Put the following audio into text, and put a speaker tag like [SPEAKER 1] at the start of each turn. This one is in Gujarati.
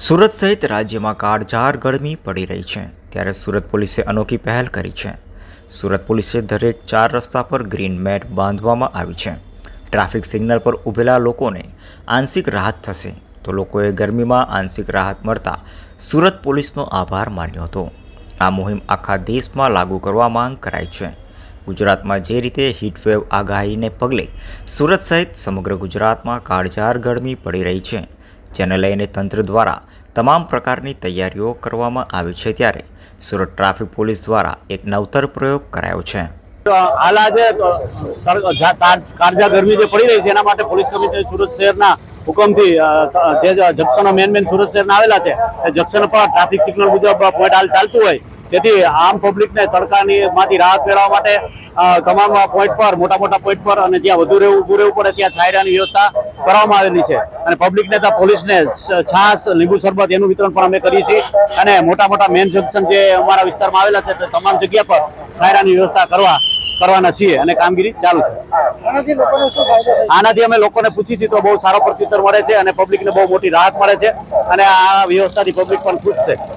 [SPEAKER 1] સુરત સહિત રાજ્યમાં કાળઝાળ ગરમી પડી રહી છે. ત્યારે સુરત પોલીસે અનોખી પહેલ કરી છે. સુરત પોલીસે દરેક ચાર રસ્તા પર ગ્રીન મેટ બાંધવામાં આવી છે. ટ્રાફિક સિગ્નલ પર ઊભેલા લોકોને આંશિક રાહત થશે. તો લોકોએ ગરમીમાં આંશિક રાહત મળતા સુરત પોલીસનો આભાર માન્યો હતો. આ મુહિમ આખા દેશમાં લાગુ કરવા માંગ કરાઈ છે. ગુજરાતમાં જે રીતે હીટવેવ આગાહીને પગલે સુરત સહિત સમગ્ર ગુજરાતમાં કાળઝાળ ગરમી પડી રહી છે. જેને લઈને તંત્ર દ્વારા તમામ પ્રકારની તૈયારીઓ કરવામાં આવી છે ત્યારે સુરત ટ્રાફિક પોલીસ દ્વારા એક નવતર પ્રયોગ કરાયો છે.
[SPEAKER 2] હાલ આજે તર- જા- કાર- કાળઝાળ ગરમી જે પડી રહી છે, એના માટે પોલીસ કમિશનર સુરત શહેરના હુકમથી જ જંકશનો મેન મેન સુરત શહેરના આવેલા છે, એ જંકશન પર ટ્રાફિક સિગ્નલ મુજબ પોઈન્ટ હાલ ચાલતું હોય. જેથી આમ પબ્લિકને તડકાની માંથી રાહત મેળવવા માટે તમામ પોઈન્ટ પર મોટા મોટા પોઈન્ટ પર અને જ્યાં વધુ રહેવું ઉભું રહેવું પડે ત્યાં છાયરાની વ્યવસ્થા કરવામાં આવેલી છે. અને પબ્લિકને ત્યાં પોલીસને છાસ લીંબુ શરબત એનું વિતરણ પણ અમે કરીએ છીએ. અને મોટા મોટા મેન જંકશન જે અમારા વિસ્તારમાં આવેલા છે તે તમામ જગ્યા પર છાયરાની વ્યવસ્થા કરવા કરવાના છીએ અને કામગીરી ચાલુ છે. આનાથી અમે લોકોને પૂછી છીએ તો બહુ સારો પ્રત્યુત્તર મળે છે અને પબ્લિકને બહુ મોટી રાહત મળે છે અને આ વ્યવસ્થાથી પબ્લિક પણ ખુશ છે.